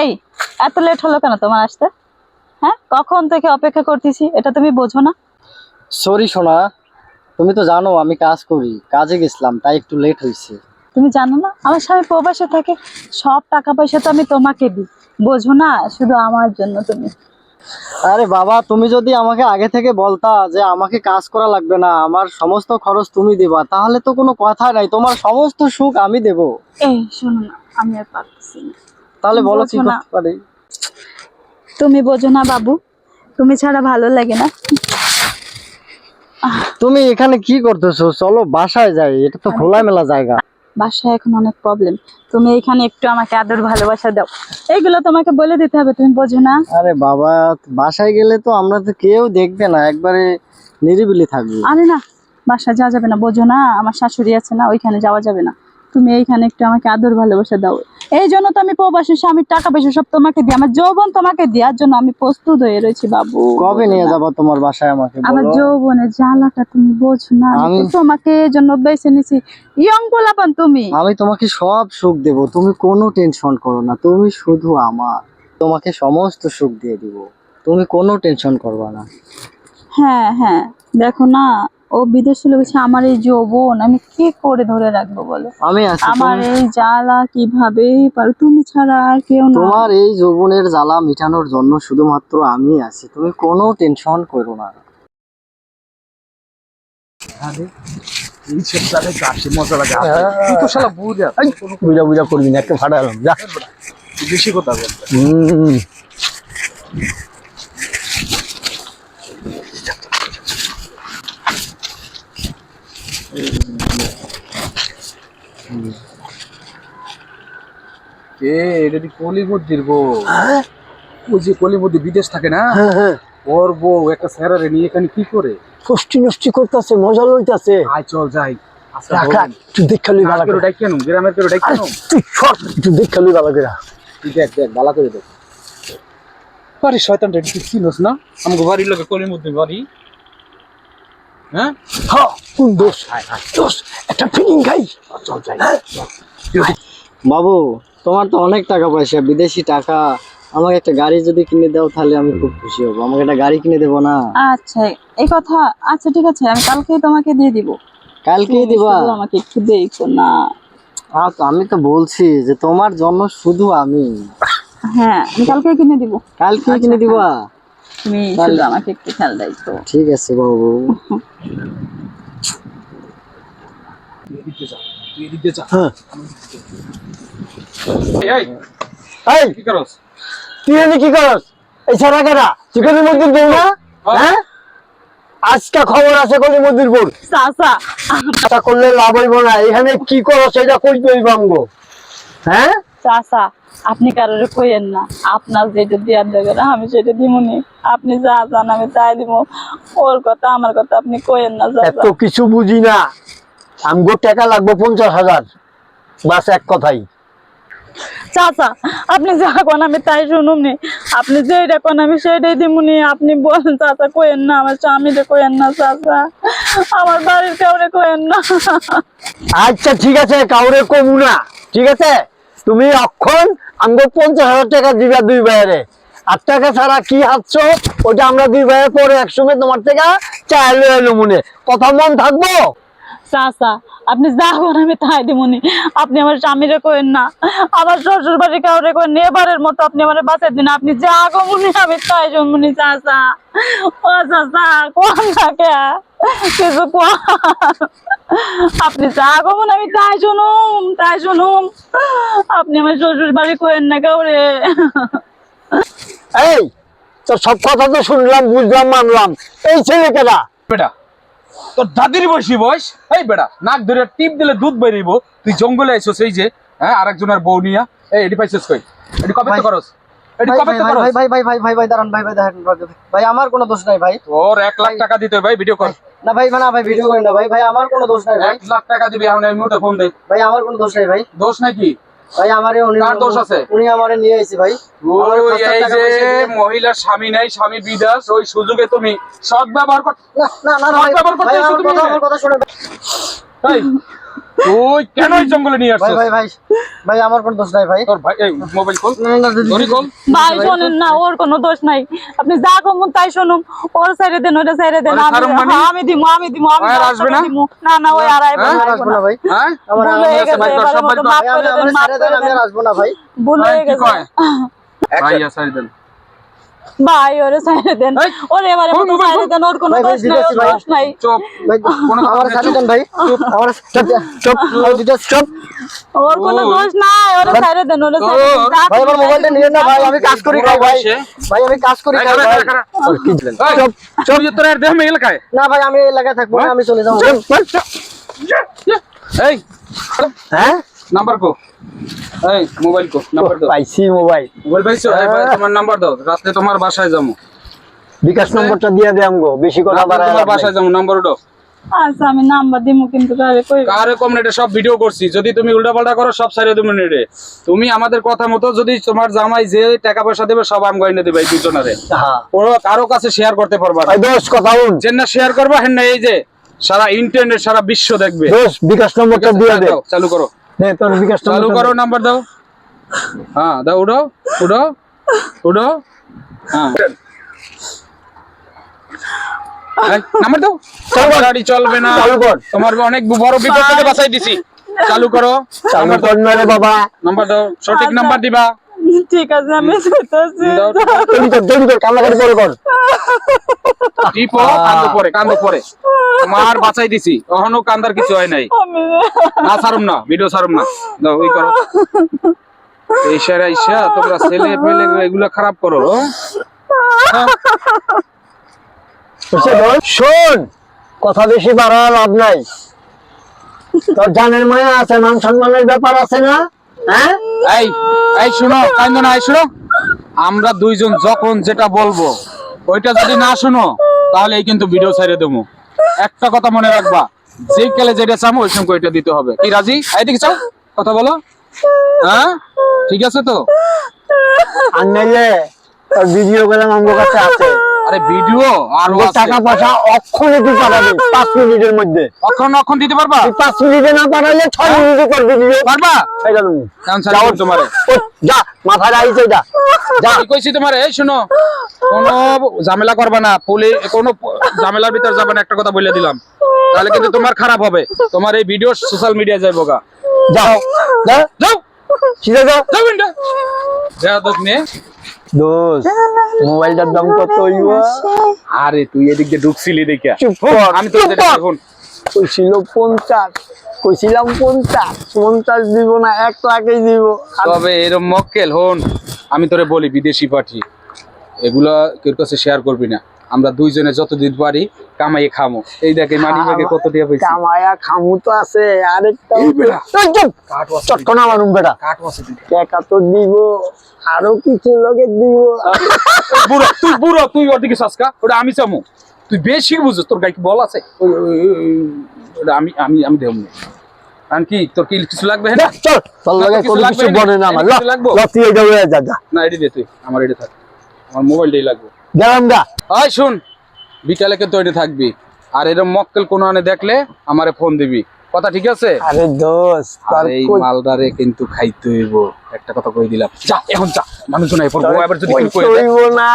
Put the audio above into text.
এই এত লেট হলো কেন তোমার আসতে? হ্যাঁ কখন থেকে অপেক্ষা করতেছি এটা তুমি বোঝো না। সরি সোনা তুমি তো জানো আমি কাজ করি কাজে গেছিলাম তাই একটু লেট হয়েছে। তুমি জানো না আমার স্বামী প্রবাসে থাকে সব টাকা পয়সা তো আমি তোমাকে দিই। বোঝো না শুধু আমার জন্য তুমি। আরে বাবা তুমি যদি আমাকে আগে থেকে বলতা যে আমাকে কাজ করা লাগবে না আমার সমস্ত খরচ তুমি দেবা তাহলে তো কোনো কথা নাই তোমার সমস্ত সুখ আমি দেব। এই শোনো না আমি আর পারতেছি না। তাহলে বলো কি করতে পারি? তুমি বোঝো না বাবু। তুমি ছাড়া ভালো লাগে না। তুমি এখানে কি করতেছো? চলো বাসায় যাই এটা তো খোলামেলা জায়গা। বাসায় এখন অনেক প্রবলেম তুমি এখানে একটু আমাকে আদর ভালোবাসা দাও। এইগুলো তোমাকে বলে দিতে হবে তুমি বোঝো না। আরে বাবা বাসায় গেলে তো আমরা তো কেউ দেখবে না একবারে নিরিবিলি থাকবে। আরে না বাসায় যাওয়া যাবে না বোঝো না। আমার শাশুড়ি আছে না ওইখানে যাওয়া যাবে না। তুমি এইখানে একটু আমাকে আদর ভালোবাসা দাও। এই জন্য তো আমি প্রবাসী স্বামীর টাকা পয়সা সব তোমাকে দিই আমার যৌবন তোমাকে দেওয়ার জন্য আমি প্রস্তুত হয়ে রয়েছি বাবু। কবে নিয়ে যাব তোমার বাসায় আমাকে আমার যৌবনের জ্বালাটা তুমি বোঝো না আমি তোমাকে এই জন্য বেছে নিছি। ইয়ং পোলাপান তুমি। আমি তোমাকে সব সুখ দেব তুমি কোনো টেনশন করো না তুমি শুধু আমার। তোমাকে সমস্ত সুখ দিয়ে দিব তুমি কোনো টেনশন করবে না। হ্যাঁ হ্যাঁ দেখো না ও বিদেশে লেগেছে আমার এই যৌবন আমি কি করে ধরে রাখব বলো? আমি আছি আমার এই জ্বালা কীভাবে পারো? তুমি ছাড়া আর কেউ না। তোমার এই যৌবনের জ্বালা মিটানোর জন্য শুধুমাত্র আমি আছি তুমি কোনো টেনশন করো না। বুঝা বুঝা করবি না একটা ফাটালাম যা। বেশি কথা বল। কে এটা কলিমদ্দির বউ ওই যে কলিমদ্দি বিদেশ থাকে না? হ্যাঁ হ্যাঁ। ওর বউ একটা স্যারারে নিয়ে এখানে কি করে? ফষ্টি নষ্টি করতেছে মজা লইতাছে। আয় চল যাই। আচ্ছা একটু দেখা লই বালা করে। ডাক কেন গ্রামের কেউ ডাক কেন তুই সর একটু দেখা লই করে। তুই দেখ দেখ বালা করে দেখ। বাড়ি তুই চিনোস না? আমাকে বাড়ির লোকে কলিমদ্দি বাড়ি। হ্যাঁ? হ্যাঁ কোন দোষ? দোষ। একটা ফিলিং খাই। চল যাই বাবু তোমার তো অনেক টাকা পয়সা বিদেশি টাকা। আমাকে একটা গাড়ি যদি কিনে দাও তাহলে আমি খুব খুশি হব। আমাকে একটা গাড়ি কিনে দেবো না? আচ্ছা এই কথা। আচ্ছা ঠিক আছে আমি কালকেই তোমাকে দিয়ে দিব। কালকেই দিবা? আমাকে একটু দেখো না। আচ্ছা, আমি তো বলছি যে তোমার জন্য শুধু আমি। হ্যাঁ আমি কালকে কিনে দিব। কালকে আচ্ছা, কিনে দিবা তুমি শুধু আমাকে একটু খেয়াল দায়িত্ব ঠিক আছে বাবু। তুই হ্যাঁ তুই এনে কি করস? এই ছাড়া কেনা চিকেনের মধ্যে দেও না? হ্যাঁ। আজকে খবর আছে কলি মন্দির বোর চাচা করলে লাভ হইব না। এখানে কি করো সেটা হইব আমগো। হ্যাঁ? আপনি কারোর কইেন না। আপনার যেটা দেওয়ার না আমি সেটা দিমুনি আপনি যা চান আমি তাই দিব ওর কথা আমার কথা আপনি কইেন না এত কিছু বুঝি না। আমগো টাকা লাগবে পঞ্চাশ হাজার। বাস এক কথাই। চাচা আপনি যা কোন আমি তাই শুনুম নি। আপনি যেটা কোন আমি সেটাই দিমুনি আপনি বলেন চাচা কইেন না আমার স্বামীরে কইেন না চাচা। আমার বাড়ির কাউরে কইেন না। আচ্ছা ঠিক আছে কাউরে কমু না। ঠিক আছে? তুমি অক্ষণ আমগো পঞ্চাশ হাজার টাকা দিবা দুই ভাইয়েরে। আর টাকা ছাড়া কি হাতছ ওটা আমরা দুই ভাইয়ের পরে একসঙ্গে তোমার থেকে চাইলে নমুনে কথা মন থাকব? আপনি যা কোন আমি তাই দিমুনি আপনি আমার স্বামীরে কইেন না। আমার শ্বশুর বাড়ি কাউরে কইেন। এবারের মতো আপনি আমার বাঁচাই দিন। আপনি যা গমুনি আমি তাই জমুনি চাচা। ও চাচা, কোন থাকে? কিছু আপনি যা গমুন আমি তাই শুনুম তাই শুনুম। আপনি আমার শ্বশুর বাড়ি কইেন না কাউরে। এই তো সব কথা তো শুনলাম বুঝলাম মানলাম। এই ছেলে কেনা বেটা তোর দাদির বয়সী বয়স? এই বেটা নাক ধরে টিপ দিলে দুধ বেরিব তুই জঙ্গলে আইছস এই যে হ্যাঁ আরেকজনের বউ নিয়া। এই এডি পাইছস কই? এডি কবে তো করস? এডি ভাই কবে ভাই তো ভাই করস? ভাই ভাই ভাই ভাই ভাই দাঁড়ান ভাই ভাই দাঁড়ান ভাই আমার কোনো দোষ নাই ভাই। তোর এক লাখ টাকা দিতে হবে ভাই ভিডিও কর। না ভাই না ভাই ভিডিও করেন না ভাই। ভাই আমার কোনো দোষ নাই ভাই। এক লাখ টাকা দিবি এই মুহূর্তে ফোন দে। ভাই আমার কোনো দোষ নাই ভাই। দোষ নাকি? ভাই আমারে উনি কার দোষ আছে? উনি আমারে নিয়ে আইছে ভাই। এই যে মহিলার স্বামী নাই স্বামী বিদাস ওই সুযোগে তুমি সৎ ব্যবহার কর না না না ভাই। ভাই আমার কথা শুনে এই, তুই কেন এই জঙ্গলে নিয়ে ভাই আসছিস? ভাই ভাই। ভাই আমার কোনো দোষ নাই ভাই। তোর ভাই এই মোবাইল কল ধরি কল ভাই শুনুন না ওর কোনো দোষ নাই। আপনি যা কমুন তাই শুনুন। ওর সাইরে দেন ওর সাইরে দেন। আমি মানে? হ্যাঁ, আমি দিমু আমি দিমু আমি আর আসবে না? দিমু। না না ওই আর আইবো হ্যাঁ? না। না ভাই। হ্যাঁ? আমার হয়ে আছে ভাই, তোর সব ভাই, আমি আমার মাফ দেন আমি আর আসব না ভাই। ভুল হয়ে গেছে। ভাই আর সাইরে দেন। ভাই ওরে সাইডে দেন। ওরে এবারে কোন মতো মোবাইল দেন ওর কোনো দোষ নাই দোষ নাই। চুপ ভাই কোনো আমার চুপ। দেন ভাই। আমার চুপ চুপ চুপ। ওর কোনো দোষ নাই ওরে সাইডে দেন ওরে। যা ভাই আমার মোবাইলটা নিয়ে না ভাই আমি কাজ করি খাই ভাই। ভাই আমি কাজ করি খাই ভাই। কি দিলেন এই, তুই তোর আর দেহ মেয়ে এলাকায় না ভাই আমি এই এলাকায় থাকব না আমি চলে যাব। এই হ্যাঁ? নাম্বার কো। এই মোবাইল কো নাম্বার দাও। পাইছি মোবাইল মোবাইল পাইছো? এই ভাই তোমার নাম্বার দাও। রাতে তোমার বাসায় যাব বিকাশ নম্বরটা দিয়ে দে আমগো। বেশি কথা বাড়ায় তোমার বাসায় যাব নাম্বার দাও। আচ্ছা আমি নাম্বার দিমু কিন্তু কারে কই? কারে কম সব ভিডিও করছি? যদি তুমি উল্টাপাল্টা করো সব সারিয়ে দেবো নেটে। তুমি আমাদের কথা মতো যদি তোমার জামাই যে টাকা পয়সা দেবে সব আম গয়না দেবে এই দুজনারে। হ্যাঁ। ওরা কারও কাছে শেয়ার করতে পারবা না। দোষ কথা বল। যে না শেয়ার করবা হ্যাঁ না এই যে সারা ইন্টারনেট সারা বিশ্ব দেখবে। দোষ বিকাশ নম্বরটা দিয়ে দে। দাও, চালু করো। তোর বিকাশ চালু করো নাম্বার দাও। হ্যাঁ দাও উঠো উঠো উঠো। হ্যাঁ। এই, নাম্বার দাও। তোমার গাড়ি চলবে না। চালু কর। তোমার অনেক বড় বিপদ থেকে বাঁচাই দিছি। চালু করো। চালু কর না রে বাবা। নাম্বার দাও। সঠিক আচ্ছা। নাম্বার দিবা। ঠিক আছে আমি যেতেছি দাও। তৈরি কর কর কান্নাকাটি করে কর। টিপো কান্দো পরে কান্দো পরে। তোমার বাঁচাই দিছি। কখনো কান্দার কিছু হয় নাই। না সারুম না ভিডিও সারুম না। দাও ওই করো। ইশারা ইশা তোমরা ছেলে পেলে এগুলো খারাপ করো? শোন কথা বেশি বাড়া লাভ নাই। তোর জানের মায়া আছে মান সম্মানের ব্যাপার আছে না? হ্যাঁ? এই এই শুনো কান্দো না এই শুনো। আমরা দুইজন যখন যেটা বলব ওইটা যদি না শুনো তাহলে এই কিন্তু ভিডিও ছেড়ে দেবো। একটা কথা মনে রাখবা যে কালে যেটা চামো, ওই সঙ্গে ওইটা দিতে হবে। কি, রাজি? এইদিকে চাও, কথা বলো। হ্যাঁ? ঠিক আছে তো? আর নাইলে ভিডিও গেলাম আমার কাছে আছে। আরে ভিডিও আর টাকা পয়সা অক্ষণে তুই পাঠাবি পাঁচ মিনিটের মধ্যে। অক্ষণ অক্ষণ দিতে পারবা? পাঁচ মিনিটে না পাঠালে ছয় মিনিটে কর ভিডিও পারবা? তুমি তোমারে। যা যা যা কি কইছি তোমার এই শুনো কোনো ঝামেলা করবে না। পুলি কোনো ঝামেলার ভিতর যাবে না একটা কথা বলে দিলাম। তাহলে কিন্তু তোমার খারাপ হবে। তোমার এই ভিডিও সোশ্যাল মিডিয়া যাইবো গা। যাও। যা যাও। সিধা যাও। যাও দোক নে। দোষ মোবাইলটার দাম কত আরে তুই এদিক দিয়ে ঢুকছিলি দেখে। চুপ কর আমি তো। এখন কইছিল পঞ্চাশ কইছিলাম পঞ্চাশ পঞ্চাশ দিব না এক লাখই দিব। আর তবে এরম মক্কেল হন আমি তোরে বলি বিদেশি পাঠি। এগুলা কেউ কাছে শেয়ার করবি না। আমরা দুইজনে যতদিন পারি কামাইয়ে খামো। এই দেখে মানি ব্যাগে কত টাকা পাইছি? কামায়া খামু তো আছে আরেকটা বেটা। চটকনা মারুম বেটা। কাটও টাকা তো দিব আরও কিছু লগে দিব। বুড়ো তুই বুড়ো তুই ওদিকে সস্কা ওটা আমি চামু। তুই বেশি বুঝছ তোর গায়ে কি বল আছে? ওটা আমি আমি আমি দেব না। কারণ কি তোর কি কিছু লাগবে যা, চল। তোর না, লগে কিছু কোনো লাগবে কিছু না। বনে না আমার। লাগবো? তুই এই যা যা। না এটি দে তুই। আমার এটি থাক। আমার মোবাইলটাই লাগবে। গেলাম গা শুন বিকালেকে এটি থাকবি। আর এরম মক্কেল কোনো আনে দেখলে আমারে ফোন দিবি। কথা ঠিক আছে? আরে এই মালদারে কিন্তু খাইতে হইব। একটা কথা কই দিলাম। যা এখন যা মানুষজন এরপর তোর এবার যদি কই না।